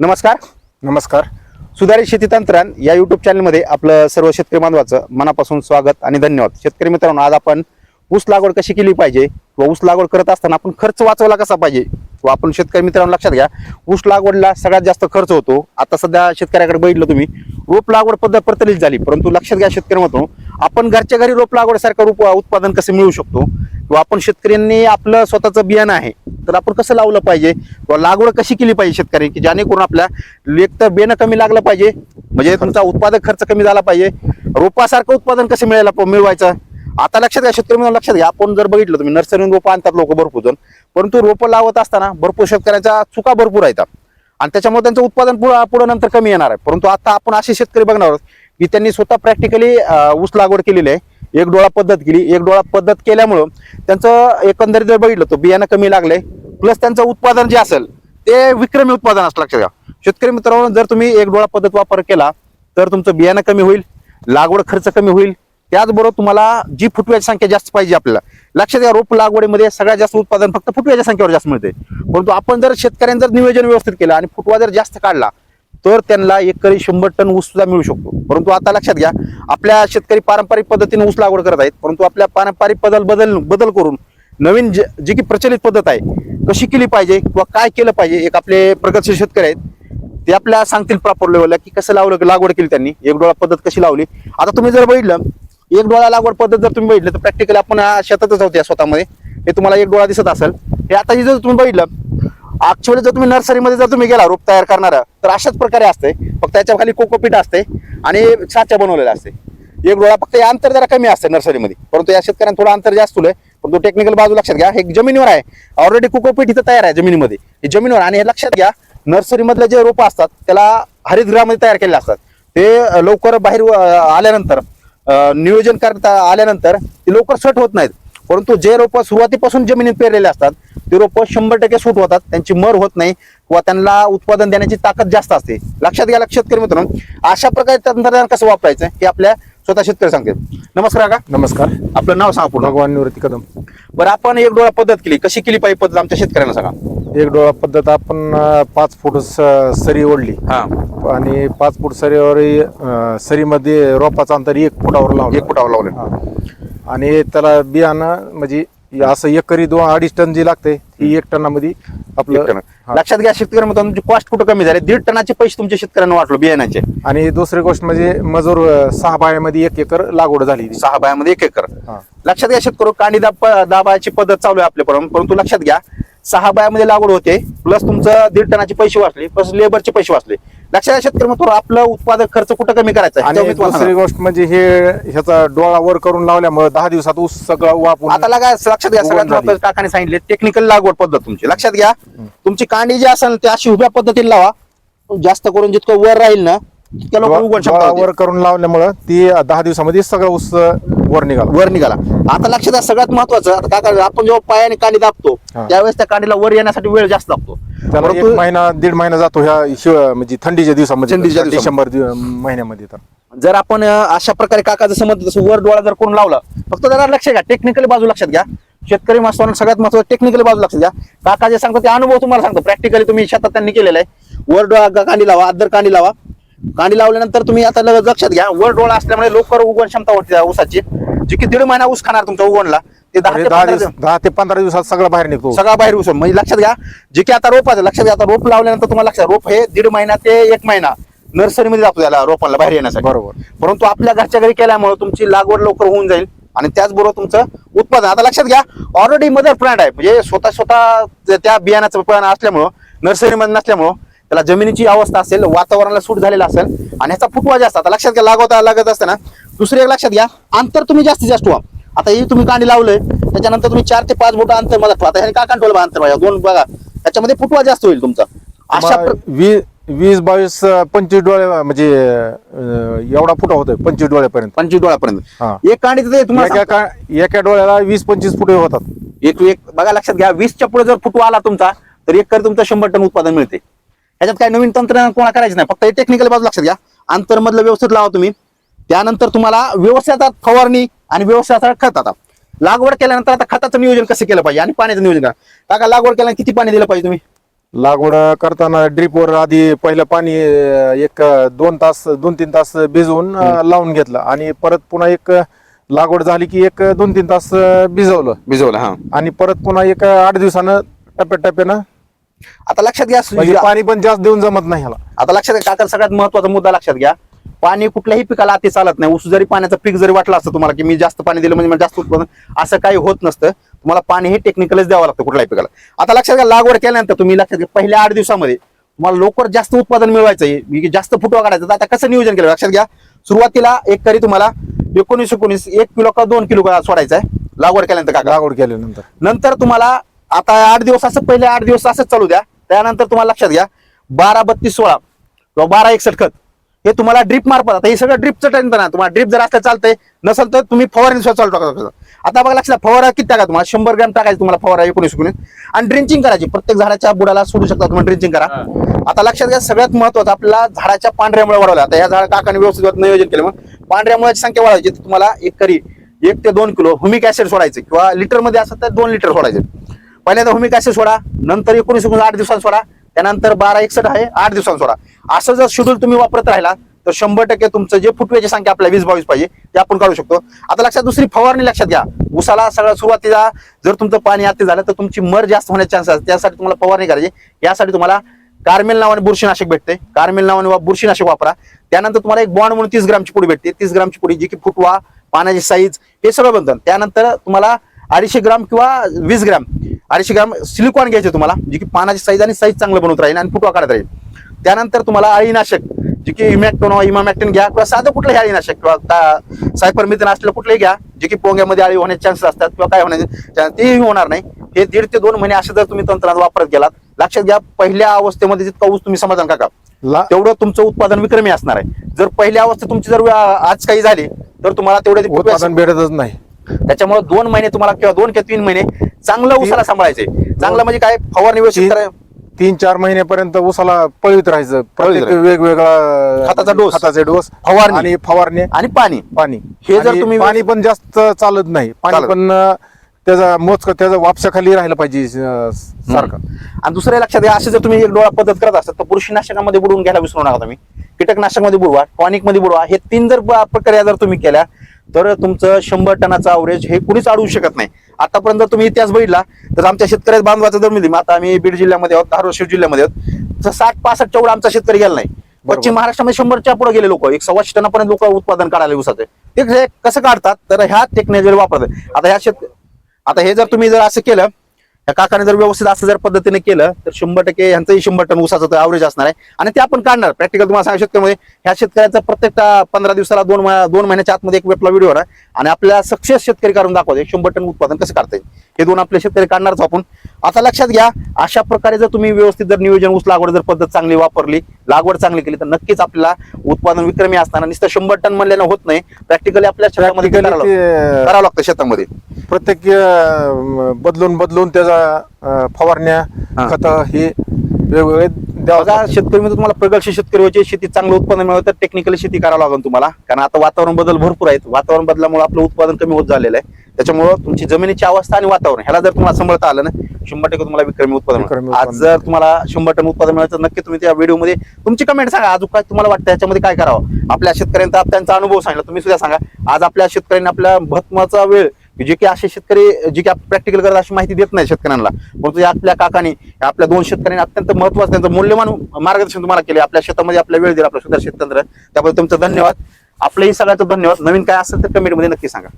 नमस्कार. नमस्कार. सुधारित शेती तंत्रज्ञान या युट्यूब चॅनलमध्ये आपलं सर्व शेतकरी बांधवाचं मनापासून स्वागत आणि धन्यवाद. शेतकरी मित्रांनो आज आपण ऊस लागवड कशी केली पाहिजे किंवा ऊस लागवड करत असताना आपण खर्च वाचवला कसा पाहिजे? किंवा आपण शेतकरी मित्रांनो लक्षात घ्या ऊस लागवडला सगळ्यात जास्त खर्च होतो. आता सध्या शेतकऱ्याकडे बघितलं तुम्ही रोप लागवड पद्धत प्रचलित झाली. परंतु लक्षात घ्या शेतकरी म्हणतो आपण घरच्या घरी रोप लागवडसारखं रूप उत्पादन कसं मिळू शकतो? किंवा आपण शेतकऱ्यांनी आपलं स्वतःचं बियाणं आहे तर आपण कसं लावलं पाहिजे? किंवा लागवड कशी केली पाहिजे शेतकरी की जेणेकरून आपल्या एक तर बेणं कमी लागलं पाहिजे म्हणजे तुमचा उत्पादक खर्च कमी झाला पाहिजे रोपासारखं उत्पादन कसं मिळायला प- मिळवायचं? आता लक्षात घ्या शेतकरी लक्षात घ्या आपण जर बघितलं तुम्ही नर्सरीतून रोपं आणतात लोक भरपूर जण परंतु रोपं लावत असताना भरपूर शेतकऱ्यांच्या चुका भरपूर आहेत. आणि त्याच्यामुळे त्यांचं उत्पादन पुढं पुढं नंतर कमी येणार आहे. परंतु आता आपण असे शेतकरी बघणार आहोत की त्यांनी स्वतः प्रॅक्टिकली ऊस लागवड केलेली आहे. एक डोळा पद्धत केली. एक डोळा पद्धत केल्यामुळं त्यांचं एकंदरीत जर बघितलं तर बियाणं कमी लागले प्लस त्यांचं उत्पादन जे असेल ते विक्रमी उत्पादन असं लक्षात घ्या. शेतकरी मित्रांनो जर तुम्ही एक डोळा पद्धत वापर केला तर तुमचं बियाणं कमी होईल लागवड खर्च कमी होईल. त्याचबरोबर तुम्हाला जी फुटव्याची संख्या जास्त पाहिजे आपल्याला लक्षात घ्या रोप लागवडीमध्ये सगळ्यात जास्त उत्पादन फक्त फुटव्याच्या संख्येवर जास्त मिळते. परंतु आपण जर शेतकऱ्यांनी जर नियोजन व्यवस्थित केलं आणि फुटवा जर जास्त काढला तर त्यांना एकरी शंभर टन ऊस सुद्धा मिळू शकतो. परंतु आता लक्षात घ्या आपल्या शेतकरी पारंपरिक पद्धतीने ऊस लागवड करत आहेत परंतु आपल्या पारंपरिक बदल बदल बदल करून नवीन जे जी की प्रचलित पद्धत आहे कशी केली पाहिजे किंवा काय केलं पाहिजे एक आपले प्रगतशील शेतकरी आहेत ते आपल्याला सांगतील प्रॉपर लेवलला की कसं लावलं लागवड केली त्यांनी एक डोळा पद्धत कशी लावली. आता तुम्ही जर बघितलं एक डोळा लागवड पद्धत जर तुम्ही बघितलं तर प्रॅक्टिकली आपण शेतातच शेतातच या स्वतःमध्ये. हे तुम्हाला एक डोळा दिसत असेल. हे आता जर तुम्ही बघितलं ऍक्च्युअली जर तुम्ही नर्सरीमध्ये जर तुम्ही गेला रोप तयार करणारा तर अशाच प्रकारे असते. फक्त त्याच्याखाली कोकोपीट असते आणि साच्या बनवलेल्या असते. एक डोळा फक्त या अंतर जरा कमी असते नर्सरीमध्ये. परंतु या शेतकऱ्यांना थोडं अंतर जास्त तुलंय परंतु टेक्निकल बाजू लक्षात घ्या. हे जमिनीवर आहे. ऑलरेडी कोकोपीट इथं तयार आहे जमिनीमध्ये. हे जमिनीवर आणि हे लक्षात घ्या नर्सरीमधले जे रोपं असतात त्याला हरितगृहामध्ये तयार केलेले असतात. ते लवकर बाहेर आल्यानंतर नियोजन करता आल्यानंतर ते लवकर सट होत नाहीत. परंतु जे रोप सुरुवातीपासून जमिनीत पेरलेले असतात ते रोप शंभर टक्के सूट होतात त्यांची मर होत नाही किंवा त्यांना उत्पादन देण्याची ताकद जास्त असते. लक्षात घ्या लक्षात करी मित्रांनो. अशा प्रकारे तंत्रज्ञान कसं वापरायचं हे आपल्या स्वतः शेतकरी सांगते नमस्कार का नमसर आपलं नाव सांगा पूर्ण. भगवान निवृत्ती कदम. बरं आपण एक डोळा पद्धत केली. कशी केली पाहिजे पद्धत आमच्या शेतकऱ्यांना सांगा. एक डोळा पद्धत आपण पाच फूट सरी ओढली. हा. आणि पाच फूट सरीवर सरीमध्ये रोपाचं अंतर एक फुटावर लावलं. एक फुटावर लावलं. आणि त्याला बियाणं म्हणजे असं एकरी दोन अडीच टन जी लागते ही एक टनामध्ये एक आपलं टन. हा. लक्षात घ्या मित्रांनो तुमची कॉस्ट कुठं कमी झाले दीड टनाचे पैसे तुमच्या शेतकऱ्यांना वाटलो बियाण्याचे आणि दुसरी गोष्ट म्हणजे मजूर अं, सहा बायामध्ये एक एकर लागवड झाली सहा बायामध्ये एक एकर हा. लक्षात घ्या शेतकरी कांडी दाब दाबाची पद्धत चालू आहे आपल्यापर्यंत परंतु लक्षात घ्या सहा बायामध्ये लागवड होते प्लस तुमचं दीड टनाचे पैसे वाचले प्लस लेबरचे पैसे वाचले लक्षात शेतकरी आपलं उत्पादक खर्च कुठं कमी करायचा आहे? आणि त्यावर मी तुम्हाला दुसरी. गोष्ट म्हणजे हे ह्याचा डोळा वर करून लावल्यामुळे दहा दिवसात ऊस सगळं वापरून आता लागा लक्षात घ्या सगळ्यात उगवण झाली. महत्त्वाचं काकाने सांगितले टेक्निकल लागवड पद्धत तुमची लक्षात घ्या तुमची कांडी जी असेल ती अशी उभ्या पद्धतीने लावा जास्त करून जितकं वर राहील ना तितक्या लवकर उगवण क्षमता डोळा होते. वर करून लावल्यामुळं ती दहा दिवसामध्ये सगळं ऊस वर निघाला. वर निघाला. आता लक्षात घ्या सगळ्यात महत्वाचं आता काका आपण जेव्हा पायाने कांडी दाबतो हा. त्यावेळेस त्या कांडीला वर येण्यासाठी वेळ जास्त लागतो. त्याला एक परंतु महिना दीड महिना जातो ह्या शिव म्हणजे थंडीच्या दिवसामध्ये थंडीच्या दिवसामध्ये. डिसेंबर महिन्यामध्ये तर. जर आपण अं, अशा प्रकारे काका जसं म्हणतो तसं वर डोळा जर करून लावला फक्त जरा लक्ष घ्या टेक्निकली बाजू लक्षात घ्या. शेतकरी माणसांना सगळ्यात महत्वाचं टेक्निकली बाजू लक्षात घ्या. काका जे सांगतो ते अनुभव तुम्हाला सांगतो. प्रॅक्टिकली तुम्ही शेतात त्यांनी केलेला आहे. वर डोळा कांडी लावा अद्दर कांडी लावा कांडी लावल्यानंतर तुम्ही आता लक्षात घ्या वर डोळा असल्यामुळे लवकर उगवण क्षमता होती ऊसाची. जी की दीड महिना ऊस खाणार तुमच्या उगवणला ते दहा ते दहा दिवस दहा ते पंधरा दिवसात सगळं बाहेर निघतो. सगळा बाहेर उसून म्हणजे लक्षात घ्या जे की आता रोपाचं लक्षात घ्या आता रोप लावल्यानंतर तुम्हाला लक्षात रोप हे दीड महिना ते एक महिना नर्सरीमध्ये जातो त्याला रोपांना बाहेर येण्यासाठी. बरोबर. परंतु आपल्या घरच्या घरी केल्यामुळे तुमची लागवड लवकर होऊन जाईल आणि त्याचबरोबर तुमचं उत्पादन. आता लक्षात घ्या ऑलरेडी मदर प्लांट आहे. म्हणजे स्वतः स्वतः त्या बियाणाचं प्लांट असल्यामुळं नर्सरीमध्ये नसल्यामुळं त्याला जमिनीची अवस्था असेल वातावरणाला सूट झालेला असेल आणि ह्याचा फुटवा जास्त. आता लक्षात घ्या लागवता लागत असताना दुसरी एक लक्षात घ्या अंतर तुम्ही जास्तीत जास्त व्हा आता हे तुम्ही कांडी लावलंय त्याच्यानंतर तुम्ही चार ते पाच बोट अंतरमध्ये ठेवा. आता ह्याने का कंट्रोल अंतर बघा दोन बघा त्याच्यामध्ये फुटवा जास्त होईल तुमचा. अशा प्र- वी- वीस बावीस पंचवीस डोळे म्हणजे एवढा फुटा होतोय पंचवीस डोळ्यापर्यंत. पंचवीस. डोळ्यापर्यंत. एक कांडी तुम्हाला एका डोळ्याला वीस पंचवीस फुटे होतात. एक एक बघा लक्षात घ्या वीसच्या पुढे जर फुटवा आला तुमचा तर एक कर तुमचं शंभर टन उत्पादन मिळते. ह्याच्यात काय नवीन तंत्रज्ञान कोणा करायचं नाही. फक्त टेक्निकल बाजू लक्षात घ्या. आंतरमधलं व्यवस्थित लावा तुम्ही. त्यानंतर तुम्हाला व्यवस्थित फवारणी आणि व्यवस्थित खत आता. लागवड केल्यानंतर आता खताचं नियोजन कसं केलं पाहिजे आणि पाण्याचं नियोजन करा. काका लागवड केल्यानंतर किती पाणी दिलं पाहिजे तुम्ही? लागवड करताना ड्रीपवर आधी पहिलं पाणी एक दोन तास दोन तीन तास भिजवून लावून घेतलं. आणि परत पुन्हा एक लागवड झाली की एक दोन तीन तास भिजवलं. भिजवलं हा. आणि परत पुन्हा एक आठ दिवसानं टप्प्याटप्प्यानं आता लक्षात घ्या म्हणजे पाणी पण जास्त देऊन जमत नाही ह्याला. आता लक्षात घ्या काका सगळ्यात महत्त्वाचा मुद्दा लक्षात घ्या. पाणी कुठल्याही पिकाला अति चालत नाही. ऊस जरी पाण्याचं पीक जरी वाटलं असतं तुम्हाला की मी जास्त पाणी दिलं म्हणजे मला जास्त उत्पादन असं काही होत नसतं. तुम्हाला पाणी हे टेक्निकलच द्यावं लागतं कुठल्याही पिकाला. आता लक्षात घ्या लागवड केल्यानंतर तुम्ही लक्षात घ्या पहिल्या आठ दिवसामध्ये तुम्हाला लवकर जास्त उत्पादन मिळवायचं आहे. की जास्त फुटवा काढायचा. तर आता कसं नियोजन केलं? लक्षात घ्या सुरुवातीला एक तरी तुम्हाला एकोणीस एकोणीस एक किलो का दोन किलो का सोडायचं आहे लागवड केल्यानंतर काका. लागवड केल्यानंतर. नंतर तुम्हाला आता आठ दिवस असं पहिले आठ दिवस असंच चालू द्या. त्यानंतर तुम्हाला लक्षात घ्या बारा बत्तीस सोळा किंवा बारा एकसठ खत. हे तुम्हाला ड्रीप मार्फत आता हे सगळं ड्रीपचं टेन्शन आहे तुम्हाला ड्रीप जर असलं चालतंय नसेल तर तुम्ही फवारणी चालू टाका. आता बघा लक्षात फवारा किती टाका तुम्हाला? शंभर ग्रॅम टाकायचं तुम्हाला फवारा एकोणीस एकोणीस आणि ड्रिंचिंग करायची. प्रत्येक झाडाच्या बुडाला सोडू शकता तुम्ही ड्रिंचिंग करा. आता लक्षात घ्या सगळ्यात महत्वाचं आपल्याला झाडाच्या पांढऱ्यामुळे वाढवलं. आता या झाड काकाने व्यवस्थित नियोजन केलं मग पांढऱ्या मुळाची संख्या वाढवायची. तुम्हाला एक करी एक ते दोन किलो हुमिक ऍसिड सोडायचं. किंवा लिटरमध्ये असं तर दोन लिटर सोडायचे. पहिल्यांदा भूमिका असे सोडा नंतर एकोणीस एकोणीस आठ दिवसांनी सोडा त्यानंतर बारा एकसठ आहे आठ दिवसांनी सोडा. असं जर शेड्यूल तुम्ही वापरत राहिला तर शंभर टक्के तुमचं जे फुटव्याची संख्या आपल्याला वीस बावीस पाहिजे ते आपण काढू शकतो. आता लक्षात दुसरी फवारणी लक्षात घ्या. उसाला सगळं सुरुवातीला जर तुमचं पाणी अति झालं तर तुमची मर जास्त होण्याचे चान्सेस त्यासाठी तुम्हाला फवारणी करायची. यासाठी तुम्हाला कार्मेल नावाने बुरशीनाशक भेटते. कार्मेल नावाने वा- बुरशीनाशक वापरा. त्यानंतर तुम्हाला एक बॉन्ड म्हणून तीस ग्रामची पुडी भेटते. तीस ग्रामची पुडी जी की फुटवा पाण्याची साईज हे सगळं बनतं. त्यानंतर तुम्हाला अडीचशे ग्राम किंवा वीस ग्राम अडीचशे ग्राम सिलिकॉन घ्यायचे तुम्हाला जे की पानाची साईज आणि साईज चांगलं बनवत राहील आणि फुटवा काढत राहील. त्यानंतर तुम्हाला अळीनाशक जे की इमॅक्टोन इमामॅक्टिन घ्या किंवा साधं कुठलंही अळीनाशक किंवा सायपर मिथन असलेलं कुठलंही घ्या जे की पोंग्यामध्ये अळी होण्याचे चान्सेस असतात किंवा काय होण्याचे तेही होणार नाही. हे दीड ते दोन महिने असं जर तुम्ही तंत्राचा वापरत गेलात लक्षात घ्या पहिल्या अवस्थेमध्ये जितका ऊस तुम्ही समाधान काका ला तेवढं तुमचं उत्पादन विक्रमी असणार आहे. जर पहिल्या अवस्थेत तुमची जर आज काही झाली तर तुम्हाला तेवढे उत्पादन भेटतच नाही. त्याच्यामुळे दोन महिने तुम्हाला किंवा दोन किंवा तीन महिने चांगलं उसाला सांभाळायचे. चांगलं म्हणजे काय? फवारणी व्यवस्थित तीन- चार महिन्यापर्यंत ऊसाला पळवीत राहायचं. प्रत्येक राहायचं. वेगवेगळा खताचा डोस. खताचे डोस. फवारणी. आणि फवारणी. आणि पाणी. पाणी. हे जर आणि तुम्ही पाणी पण जास्त चालत नाही. पाणी चालत. पण अं, त्याचा मोजक त्याचा वापसाखाली राहिलं पाहिजे अं, सारखं. आणि दुसरं लक्षात घ्या असे जर तुम्ही एक डोळा पद्धत करत असतात तर बुरशीनाशकामध्ये बुडवून घ्यायला विसरू नका तुम्ही. कीटकनाशकामध्ये बुडवा टॉनिकमध्ये बुडवा. हे तीन जर ब- प्रक्रिया जर तुम्ही केल्या तर तुमचं शंभर टनाचं अवरेज हे कुणीच अडवू शकत नाही. आतापर्यंत जर तुम्ही इतिहास बघितला तर आमच्या शेतकऱ्या बांधवाचा जर मी आता आम्ही बीड जिल्ह्यामध्ये आहोत धाराशिव जिल्ह्यामध्ये आहोत. तर साठ पासष्ट एवढा आमचा शेतकरी गेला नाही. पश्चिम महाराष्ट्रामध्ये शंभरच्या पुढे गेले लोक. एक सव्वाशे टनापर्यंत लोक उत्पादन काढायला उसाचे ते कसं काढतात? तर ह्या टेक्नॉलॉजी वापरतात. आता ह्या शेत आता हे जर तुम्ही जर असं केलं या काकाने जर व्यवस्थित असं जर पद्धतीने केलं तर शंभर टक्के यांचंही शंभर टन उसाचं अवरेज असणार आहे. आणि ते आपण काढणार. प्रॅक्टिकल तुम्हाला सांगू शकतो ह्या शेतकऱ्याचा प्रत्येक पंधरा दिवसाला दोन दोन महिन्याच्या आतमध्ये एक वेपला व्हिडिओ आहे. आणि आपल्याला सक्सेस शेतकरी काढून दाखवते शंभर टन उत्पादन कसं काढता येईल हे दोन आपले शेतकरी काढणारच आपण. आता लक्षात घ्या अशा प्रकारे जर तुम्ही व्यवस्थित जर नियोजन ऊस लागवड जर पद्धत चांगली वापरली लागवड चांगली केली तर नक्कीच आपल्याला उत्पादन विक्रमी असताना नुसतं शंभर टन म्हणल्यानं होत नाही. प्रॅक्टिकली आपल्या शेतामध्ये Practically करावं लागतं शेतामध्ये. प्रत्येक बदलून बदलून त्याचा फवारण्या. खत हे वेगवेगळे शेतकरी म्हणजे तुम्हाला प्रगतशील शेतकरी व्हायचे शेती चांगलं उत्पादन मिळवं तर टेक्निकली शेती करावं लागेल तुम्हाला. कारण आता वातावरण बदल भरपूर आहेत. वातावरण बदलामुळे आपलं उत्पादन कमी होत झालेलं आहे. त्याच्यामुळं तुमची जमिनीची अवस्था आणि वातावरण ह्याला जर तुम्हाला सांभाळता आलं ना शंभर टक्के तुम्हाला विक्रमी उत्पादन. आज. जर तुम्हाला शंभर टन उत्पादन मिळालं तर नक्की तुम्ही त्या व्हिडिओमध्ये तुमची कमेंट सांगा. अजून काय तुम्हाला वाटतं याच्यामध्ये काय करावं? आपल्या शेतकऱ्यांचा त्यांचा अनुभव सांगितला तुम्ही सुद्धा सांगा. आज आपल्या शेतकऱ्यांनी आपल्या महत्त्वाचा वेळ की जे की असे शेतकरी जे की प्रॅक्टिकल करत अशी माहिती देत नाही शेतकऱ्यांना. परंतु या आपल्या काकानी आपल्या दोन शेतकऱ्यांनी अत्यंत महत्वाचं त्यांचं मूल्यवान मार्गदर्शन तुम्हाला केले. आपल्या शेतामध्ये आपल्या वेळ दिला आपल्या सुधार शेततंत्र. त्याबद्दल तुमचं धन्यवाद. आपलंही सगळ्याचं धन्यवाद. नवीन काय असेल तर कमेंटमध्ये नक्की सांगा.